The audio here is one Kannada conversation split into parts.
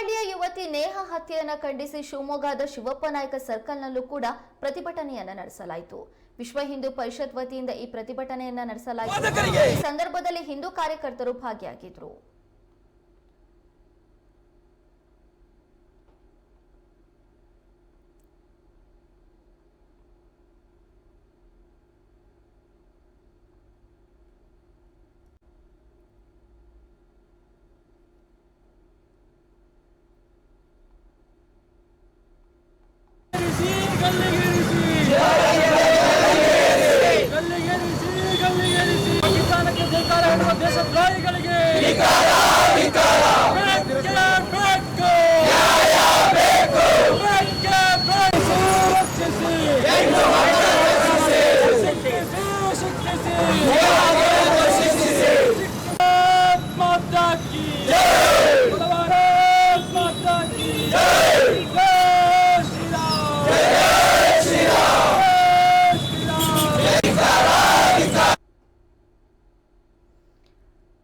ಹುಬ್ಬಳ್ಳಿಯ ಯುವತಿ ನೇಹ ಹತ್ಯೆಯನ್ನು ಖಂಡಿಸಿ ಶಿವಮೊಗ್ಗದ ಶಿವಪ್ಪ ನಾಯಕ ಸರ್ಕಲ್ನಲ್ಲೂ ಕೂಡ ಪ್ರತಿಭಟನೆಯನ್ನ ನಡೆಸಲಾಯಿತು. ವಿಶ್ವ ಹಿಂದೂ ಪರಿಷತ್ ವತಿಯಿಂದ ಈ ಪ್ರತಿಭಟನೆಯನ್ನ ನಡೆಸಲಾಯಿತು. ಈ ಸಂದರ್ಭದಲ್ಲಿ ಹಿಂದೂ ಕಾರ್ಯಕರ್ತರು ಭಾಗಿಯಾಗಿದ್ರು. ಗಲ್ಲಿಗೇರಿಸಿ ಗಲ್ಲಿಗೇರಿಸಿ ಪಾಕಿಸ್ತಾನಕ್ಕೆ ಧಿಕ್ಕಾರ ಹೇಳುವ ದೇಶದ್ರೋಹಿಗಳಿಗೆ.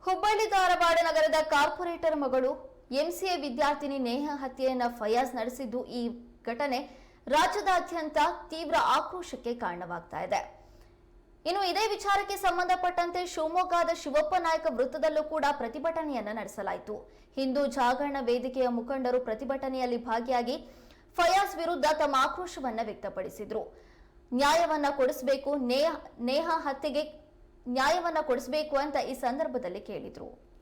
ಹುಬ್ಬಳ್ಳಿ ಧಾರವಾಡ ನಗರದ ಕಾರ್ಪೊರೇಟರ್ ಮಗಳು ಎಂಸಿಎ ವಿದ್ಯಾರ್ಥಿನಿ ನೇಹ ಹತ್ಯೆಯನ್ನ ಫಯಾಜ್ ನಡೆಸಿದ್ದು ಈ ಘಟನೆ ರಾಜ್ಯದಾದ್ಯಂತ ತೀವ್ರ ಆಕ್ರೋಶಕ್ಕೆ ಕಾರಣವಾಗ್ತಾ ಇದೆ. ಇನ್ನು ಇದೇ ವಿಚಾರಕ್ಕೆ ಸಂಬಂಧಪಟ್ಟಂತೆ ಶಿವಮೊಗ್ಗದ ಶಿವಪ್ಪ ನಾಯಕ ವೃತ್ತದಲ್ಲೂ ಕೂಡ ಪ್ರತಿಭಟನೆಯನ್ನ ನಡೆಸಲಾಯಿತು. ಹಿಂದೂ ಜಾಗರಣ ವೇದಿಕೆಯ ಮುಖಂಡರು ಪ್ರತಿಭಟನೆಯಲ್ಲಿ ಭಾಗಿಯಾಗಿ ಫಯಾಜ್ ವಿರುದ್ಧ ತಮ್ಮ ಆಕ್ರೋಶವನ್ನ ವ್ಯಕ್ತಪಡಿಸಿದ್ರು. ನ್ಯಾಯವನ್ನ ಕೊಡಿಸಬೇಕು, ನೇಹ ನೇಹ ಹತ್ಯೆಗೆ ನ್ಯಾಯವನ್ನ ಕೊಡಿಸಬೇಕು ಅಂತ ಈ ಸಂದರ್ಭದಲ್ಲಿ ಕೇಳಿದ್ರು.